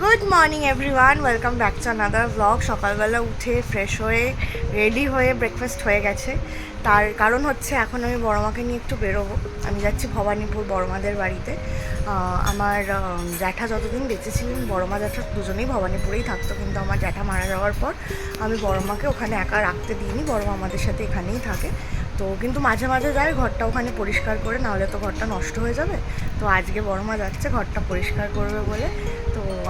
Good morning everyone welcome back to another blog সকালবেলা উঠে fresh হয়ে রেডি হয়ে ব্রেকফাস্ট হয়ে গেছে। তার কারণ হচ্ছে, এখন আমি বড়মাকে নিয়ে একটু বেরোবো। আমি যাচ্ছি ভবানীপুর বড়মাদের বাড়িতে। আমার জ্যাঠা যতদিন বেঁচে ছিলেন, বড়মা জ্যাঠা দুজনেই ভবানীপুরেই থাকতো। কিন্তু আমার জ্যাঠা মারা যাওয়ার পর আমি বড়মাকে ওখানে একা রাখতে দিইনি। বড়মা আমাদের সাথে এখানেই থাকে। তো কিন্তু মাঝে মাঝে যায়, ঘরটা ওখানে পরিষ্কার করে, নাহলে তো ঘরটা নষ্ট হয়ে যাবে। তো আজকে বড়মা যাচ্ছে, ঘরটা পরিষ্কার করবে বলে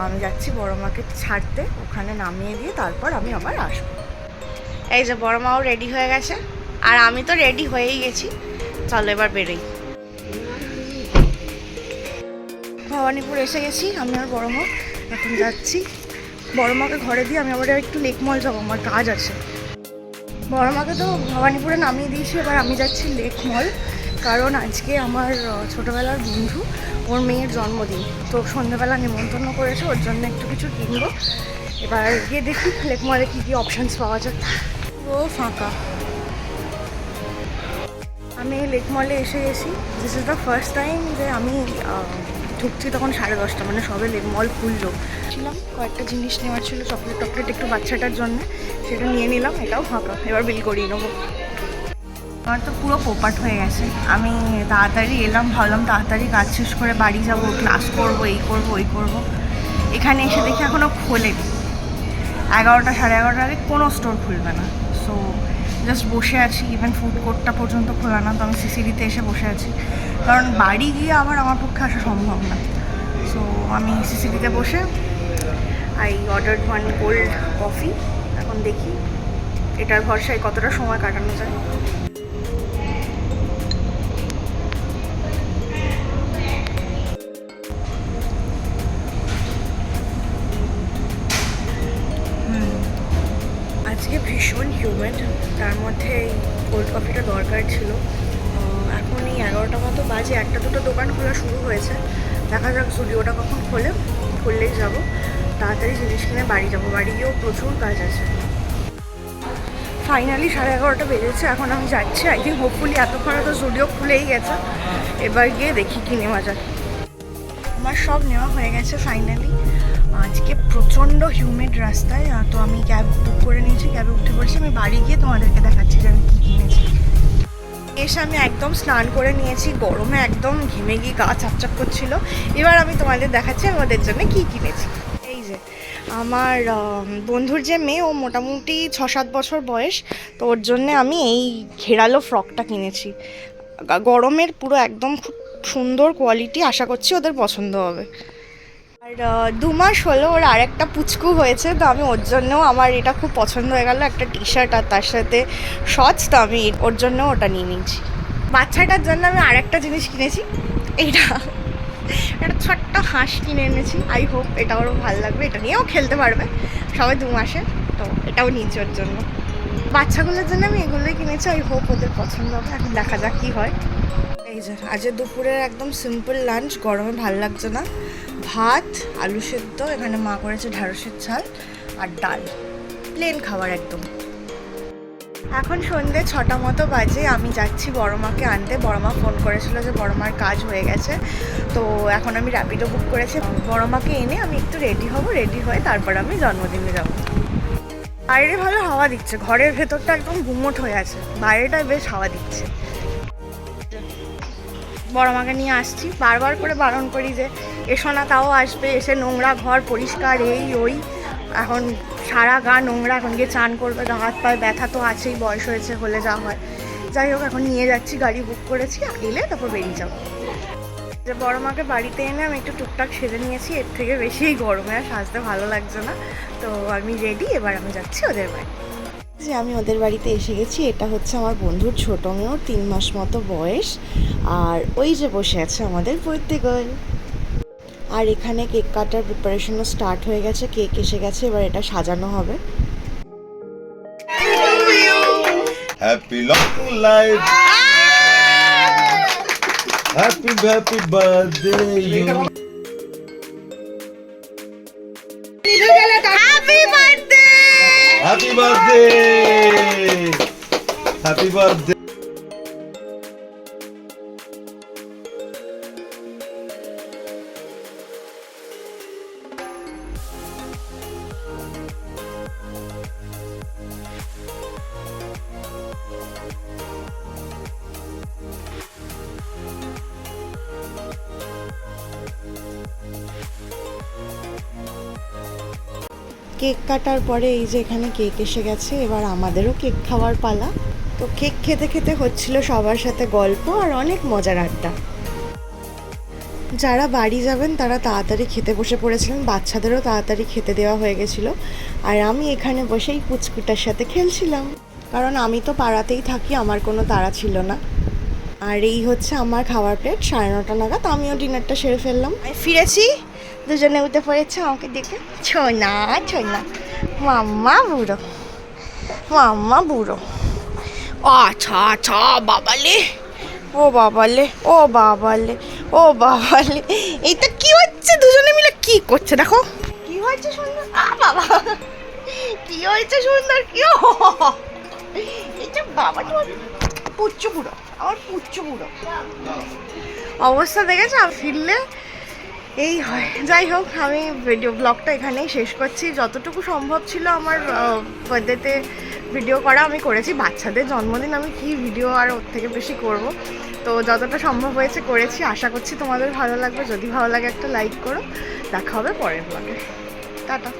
আমি যাচ্ছি বড়মাকে ছাড়তে। ওখানে নামিয়ে দিয়ে তারপর আমি আবার আসব। এই যে বড় মাও রেডি হয়ে গেছে। আর আমি তো রেডি হয়েই গেছি। চলো এবার বেরোই। ভবানীপুর এসে গেছি, আমি আর বড়মা এখন যাচ্ছি। বড়মাকে ঘরে দিয়ে আমি আবার একটু লেক মল যাব, আমার কাজ আছে। বড়মাকে তো ভবানীপুরে নামিয়ে দিয়েছি, এবার আমি যাচ্ছি লেক মল কারণ আজকে আমার ছোটবেলার বন্ধু ওর মেয়ের জন্মদিন। তো সন্ধ্যেবেলা নিমন্ত্রণ করেছে ওর জন্য একটু কিছু কিনবো। এবার গিয়ে দেখি লেক মলে কী কী অপশানস পাওয়া যায়। ও ফাঁকা। আমি লেক মলে এসে গেছি। This is the first time যে আমি ঢুকছি তখন সাড়ে দশটা মানে সবে লেক মল খুললো। ছিলাম কয়েকটা জিনিস নেওয়ার ছিল চকলেট টকলেট একটু বাচ্চাটার জন্য সেটা নিয়ে নিলাম এটাও ফাঁকা। এবার বিল করিয়ে নেব। আমার তো পুরো পোপাট হয়ে গেছে। আমি তাড়াতাড়ি এলাম, ভাবলাম তাড়াতাড়ি কাজ শেষ করে বাড়ি যাব, ক্লাস করব, এই করব, ওই করব। এখানে এসে দেখি এখনও খোলেনি। এগারোটা, সাড়ে এগারোটার আগে কোনো স্টোর খুলবে না। সো জাস্ট বসে আছি ইভেন ফুড কোর্টটা পর্যন্ত খোলা না, তো আমি সিসিডিতে এসে বসে আছি। কারণ বাড়ি গিয়ে আবার আমার পক্ষে আসা সম্ভব না। সো আমি সিসিডিতে বসে I order one cold coffee এখন দেখি। এটার ভরসায় কতটা সময় কাটানো যায়। আজকে ভীষণ হিউমেড তার মধ্যে এই কোল্ড কফিটা দরকার ছিল। এখন এই এগারোটা মতো বাজে, একটা দুটো দোকান খোলা শুরু হয়েছে। দেখা যাক স্টুডিওটা কখন খোলে, খুললেই যাব। তাড়াতাড়ি জিনিস কিনে বাড়ি যাব বাড়ি গিয়েও প্রচুর কাজ আছে। ফাইনালি সাড়ে এগারোটা বেজেছে, এখন আমি যাচ্ছি। আই থিঙ্ক হোপফুলি এতক্ষণে তো স্টুডিও খুলেই গেছে। এবার গিয়ে দেখি কি নেওয়া যায় আমার সব নেওয়া হয়ে গেছে ফাইনালি আজকে প্রচণ্ড হিউমেড রাস্তায় তো আমি ক্যাব বুক করে নিয়েছি ক্যাবে উঠে পড়েছি আমি বাড়ি গিয়ে তোমাদেরকে দেখাচ্ছি যে আমি কী কিনেছি। এসে আমি একদম স্নান করে নিয়েছি, গরমে একদম ঘেমে গিয়ে গা চাপচাপ করছিল। এবার আমি তোমাদের দেখাচ্ছি আমি ওদের জন্য কী কিনেছি। এই যে, আমার বন্ধুর যে মেয়ে, ও মোটামুটি ছ সাত বছর বয়স, তো ওর জন্য আমি এই ঘেরালো ফ্রকটা কিনেছি। গরমের পুরো একদম খুব সুন্দর কোয়ালিটি আশা করছি ওদের পছন্দ হবে। আর দু মাস হলো ওর আরেকটা পুচকু হয়েছে, তো আমি ওর জন্যও আমার এটা খুব পছন্দ হয়ে গেল, একটা টি শার্ট আর তার সাথে শর্টস তো আমি ওর জন্য ওটা নিয়ে নিয়েছি। বাচ্চাটার জন্য আমি আরেকটা জিনিস কিনেছি এইটা একটা ছোট্ট হাঁস কিনে এনেছি আই হোপ এটা ওরও ভালো লাগবে, এটা নিয়েও খেলতে পারবে, সবাই দু মাসে তো এটাও নিয়েছি ওর জন্য। বাচ্চাগুলোর জন্য আমি এগুলোই কিনেছি আই হোপ ওদের পছন্দ হবে, এখন দেখা যাক কী হয়। এই যে, আজ দুপুরের একদম সিম্পল লাঞ্চ গরমে ভালো লাগছে না। ভাত, আলু সেদ্ধ, এখানে মা করেছে ঢ্যাঁড়সের ঝাল আর ডাল। প্লেন খাবার একদম। এখন সন্ধে ছটা মতো বাজে, আমি যাচ্ছি বড়মাকে আনতে। বড়মা ফোন করেছিল যে বড়মার কাজ হয়ে গেছে, তো এখন আমি র্যাপিডো বুক করেছি। বড়মাকে এনে আমি একটু রেডি হব রেডি হয়ে তারপর আমি জন্মদিনে যাব। বাইরে ভালো হাওয়া দিচ্ছে, ঘরের ভেতরটা একদম গুমোট হয়ে আছে বাইরেটা বেশ হাওয়া দিচ্ছে। বড় মাকে নিয়ে আসছি। বারবার করে বারণ করি যে, এসো না, তাও আসবে, এসে নোংরা ঘর পরিষ্কার, এই, ওই। এখন সারা গা নোংরা, এখন গিয়ে চান করবে গা হাত পায়ে ব্যথা তো আছেই, বয়স হয়েছে, হলে যা হয়। যাই হোক, এখন নিয়ে যাচ্ছি, গাড়ি বুক করেছি এলে তারপর বেরিয়ে যাব। যে বড় মাকে বাড়িতে এনে আমি একটু টুকটাক সেজে নিয়েছি, এর থেকে বেশি গরমে আর সাজতে ভালো লাগছে না। তো আমি রেডি এবার আমি যাচ্ছি ওদের বাড়ি। যে আমি ওদের বাড়িতে এসে গেছি এটা হচ্ছে আমার বন্ধুর ছোটো মেয়ে ওর তিন মাস মতো বয়স। আর ওই যে বসে আছে আমাদের গার্ল আর এখানে কেক কাটার প্রিপারেশনও স্টার্ট হয়ে গেছে কেক এসে গেছে এবার এটা সাজানো হবে। Happy long life. Happy happy Happy birthday. Happy cake কাটার পরে এই যে এখানে কেক এসে গেছে, এবার আমাদেরও কেক খাওয়ার পালা। তো কেক খেতে খেতে হচ্ছিল সবার সাথে গল্প আর অনেক মজার আড্ডা। যারা বাড়ি যাবেন তারা তাড়াতাড়ি খেতে বসে পড়েছিলেন, বাচ্চাদেরও তাড়াতাড়ি খেতে দেওয়া হয়ে গেছিল। আর আমি এখানে বসেই পুচকুটার সাথে খেলছিলাম। কারণ আমি তো পাড়াতেই থাকি, আমার কোনো তাড়া ছিল না। আর এই হচ্ছে আমার খাওয়ার প্লেট সাড়ে নটা নাগাদ। আমিও ডিনারটা সেরে ফেললাম। ফিরেছি। দুজনে উঠে পড়েছে আমাকে দেখে ছোনা ছোনা মাম্মা বুড়ো মাম্মা বুড়ো। আচ্ছা আচ্ছা বাবালে। ও বাবালে ও বাবালে ও বাবালে। এইটা কি হচ্ছে? দুজনে মিলে কি করছে দেখো। কি হয়েছে সুন্দর? আ বাবা। কি হয়েছে সুন্দর? কি ও? এইটা বাবা পুচ্ছু বুড়ো, আমার পুচ্ছু বুড়ো। অবস্থা দেখেছ? ফিরলে এই হয়। যাই হোক, আমি ভিডিও ব্লগটা এখানেই শেষ করছি। যতটুকু সম্ভব ছিল আমার বার্থডেতে ভিডিও করা আমি করেছি। বাচ্চাদের জন্মদিন আমি কি ভিডিও আর ওর থেকে বেশি করব? তো যতটা সম্ভব হয়েছে করেছি। আশা করছি তোমাদের ভালো লাগবে। যদি ভালো লাগে একটা লাইক করো। দেখা হবে পরের ব্লগে টাটা।